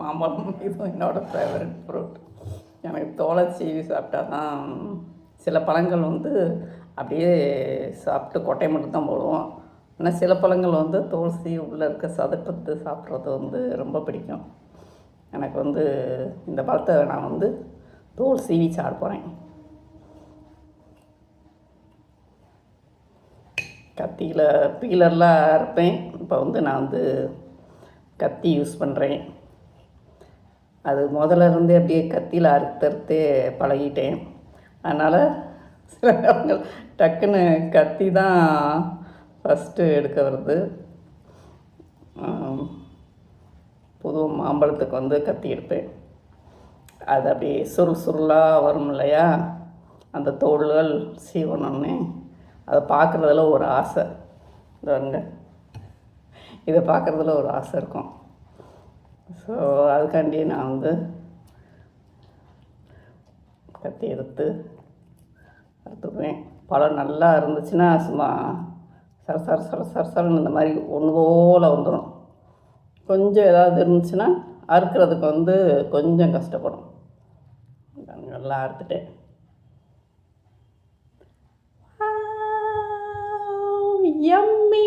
மாம்பழம் இதுவும் என்னோடய ஃபேவரட் ஃப்ரூட் எனக்கு தோலை சீவி சாப்பிட்டா தான் சில பழங்கள் வந்து அப்படியே சாப்பிட்டு கொட்டை மட்டும் தான் போடுவோம். ஆனால் சில பழங்கள் வந்து தோல் சீவி உள்ளே இருக்க சதுப்பத்து சாப்பிட்றது வந்து ரொம்ப பிடிக்கும். எனக்கு வந்து இந்த பழத்தை நான் வந்து தோல் சீவி சாப்பிட போகிறேன் கத்தியில் பீலர்லாம் இருப்பேன் இப்போ வந்து நான் வந்து கத்தி யூஸ் பண்ணுறேன் அது முதல்ல இருந்தே அப்படியே கத்தியில் அறுத்தறுத்து பழகிட்டேன். அதனால் சில நேரங்கள் டக்குன்னு கத்தி தான் ஃபஸ்ட்டு எடுக்க வருது. புது மாம்பழத்துக்கு வந்து கத்தி எடுப்பேன். அது அப்படியே சுருள் சுருளாக வரும் இல்லையா? அந்த தோள்கள் சீவனம்னே அதை பார்க்குறதுல ஒரு ஆசை. இது இதை பார்க்குறதுல ஒரு ஆசை இருக்கும். ஸோ அதுக்காண்டி நான் வந்து கத்தி எடுத்து அறுத்துக்குவேன் பழம் நல்லா இருந்துச்சுன்னா சும்மா சர சர சர சர சரன்னு இந்த மாதிரி ஒன்று போல் வந்துடும் கொஞ்சம் ஏதாவது இருந்துச்சுன்னா அறுக்கிறதுக்கு வந்து கொஞ்சம் கஷ்டப்படும் நல்லா அறுத்துட்டேன் எம்மி